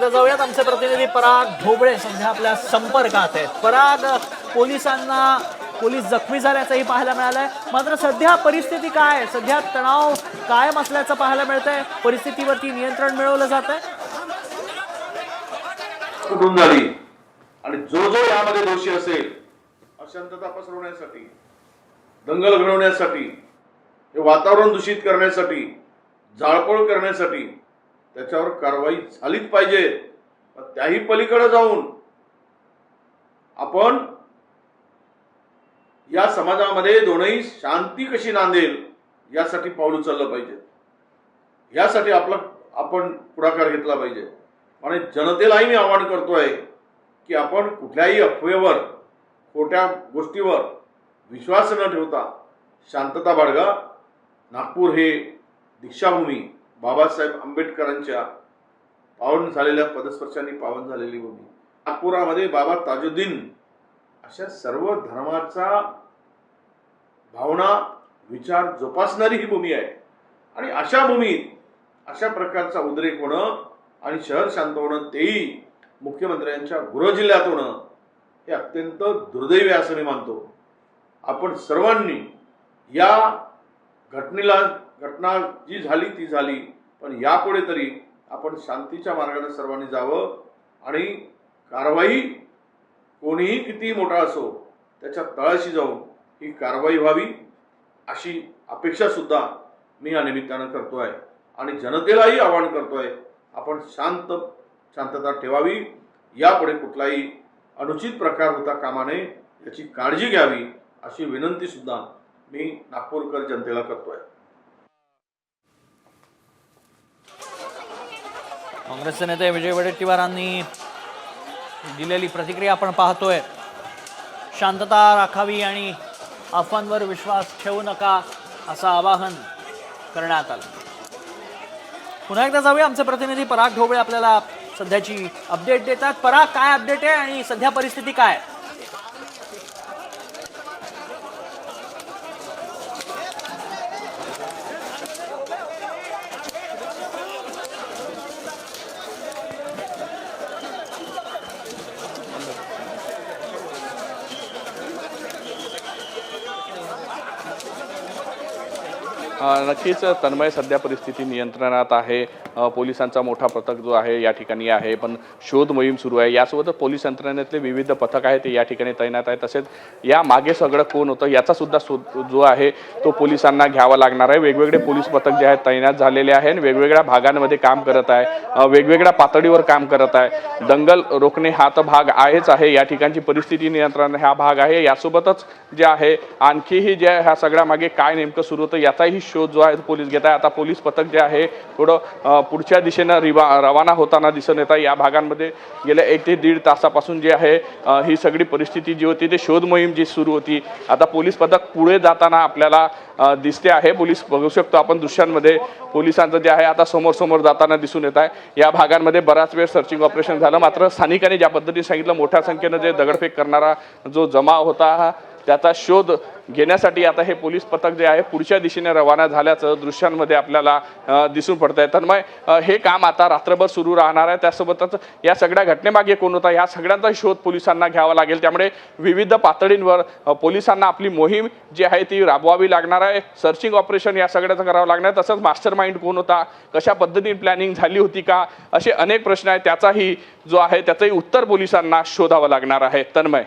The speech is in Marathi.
एकदा जाऊयात. आमचे प्रतिनिधी पराग ढोबळे सध्या आपल्या संपर्कात आहेत. पराग पोलिसांना पोलीस जखमी झाल्याचंही पाहायला मिळालंय. मात्र सध्या परिस्थिती काय आहे? सध्या तणाव कायम असल्याचं पाहायला मिळतंय. परिस्थितीवरती नियंत्रण मिळवलं जात आहे कुठून झाली? आणि जो जो यामध्ये दोषी असेल अशांतता पसरवण्यासाठी दंगल घडवण्यासाठी हे वातावरण दूषित करण्यासाठी जाळपोळ करण्यासाठी त्याच्यावर कारवाई झालीच पाहिजे. त्याही पलीकडे जाऊन आपण या समाजामध्ये दोनही शांती कशी नांदेल यासाठी पाऊल उचललं पाहिजे. यासाठी आपला आपण पुढाकार घेतला पाहिजे. आणि जनतेलाही मी आवाहन करतोय की आपण कुठल्याही अफवेवर खोट्या गोष्टीवर विश्वास न ठेवता शांतता बाळगा. नागपूर हे दीक्षाभूमी बाबासाहेब आंबेडकरांच्या पावन झालेल्या पदस्पर्शांनी पावन झालेली भूमी. नागपुरामध्ये बाबा ताजुद्दीन अशा सर्व धर्माचा भावना विचार जोपासणारी ही भूमी आहे. आणि अशा भूमीत अशा प्रकारचा उद्रेक होणं आणि शहर शांत होणं तेही मुख्यमंत्र्यांच्या गृह जिल्ह्यात होणं हे अत्यंत दुर्दैवी असं मी मानतो. आपण सर्वांनी या घटनेला घटना जी झाली ती झाली. पण यापुढे तरी आपण शांतीच्या मार्गाने सर्वांनी जावं आणि कारवाई कोणीही कितीही मोठा असो त्याच्या तळाशी जाऊन ही कारवाई व्हावी अशी अपेक्षा सुद्धा मी या निमित्तानं आहे आणि जनतेलाही आवाहन करतो आहे आपण शांत शांतता ठेवावी. यापुढे कुठलाही अनुचित प्रकार होता कामा नये याची काळजी घ्यावी अशी विनंतीसुद्धा मी नागपूरकर जनतेला करतो आहे काँग्रेसचे नेते विजय वडेट्टीवारांनी दिलेली प्रतिक्रिया आपण पाहतोय. शांतता राखावी आणि अफवांवर विश्वास ठेवू नका असं आवाहन करण्यात आलं. पुन्हा एकदा जाऊया आमचे प्रतिनिधी पराग ढोबळे आपल्याला सध्याची अपडेट देतात. पराग काय अपडेट आहे आणि सध्या परिस्थिती काय? नक्कीच तन्मय सध्या परिस्थिती नियंत्रणात आहे. पोलिसांचा मोठा पथक जो आहे या ठिकाणी आहे. पण शोध मोहीम सुरू आहे. यासोबतच पोलीस यंत्रणेतले विविध पथक आहेत ते या ठिकाणी तैनात आहे तसेच या मागे सगळं कोण होतं याचा सुद्धा शोध जो आहे तो पोलिसांना घ्यावा लागणार आहे. वेगवेगळे पोलीस पथक जे आहेत तैनात झालेले आहे आणि वेगवेगळ्या भागांमध्ये काम करत आहे. वेगवेगळ्या पातळीवर काम करत आहे. दंगल रोखणे हा तर भाग आहेच आहे. या ठिकाणची परिस्थिती नियंत्रण हा भाग आहे. यासोबतच जे आहे आणखीही जे ह्या सगळ्या मागे काय नेमकं सुरू होतं याचाही शोध जो आहे तो पोलीस घेत आहे. आता पोलीस पथक जे आहे थोडं पुढच्या दिशेनं रिवा रवाना होताना दिसून येत आहे. या भागांमध्ये गेल्या एक ते दीड तासापासून जे आहे ही सगळी परिस्थिती जी होती ते शोध मोहीम जी सुरू होती आता पोलीस पथक पुढे जाताना आपल्याला दिसते आहे. पोलीस बघू शकतो आपण दृश्यांमध्ये पोलिसांचं जे आहे आता समोर समोर जाताना दिसून येत आहे. या भागांमध्ये बराच वेळ सर्चिंग ऑपरेशन झालं. मात्र स्थानिकांनी ज्या पद्धतीने सांगितलं मोठ्या संख्येनं जे दगडफेक करणारा जो जमाव होता हा त्याचा शोध घेण्यासाठी आता हे पोलीस पथक जे आहे पुढच्या दिशेने रवाना झाल्याचं दृश्यांमध्ये आपल्याला दिसून पडतं तर मग हे काम आता रात्रभर सुरू राहणार आहे. त्यासोबतच या सगळ्या घटनेमागे कोण होता या सगळ्यांचा शोध पोलिसांना घ्यावा लागेल. त्यामुळे विविध पातळींवर पोलिसांना आपली मोहीम जी आहे ती राबवावी लागणार आहे. सर्चिंग ऑपरेशन या सगळ्याचं करावं लागणार आहे. तसंच मास्टर माइंड कोण होता कशा पद्धतीने प्लॅनिंग झाली होती का असे अनेक प्रश्न आहेत. त्याचाही जो आहे त्याचंही उत्तर पोलिसांना शोधावं लागणार आहे. तन्मय.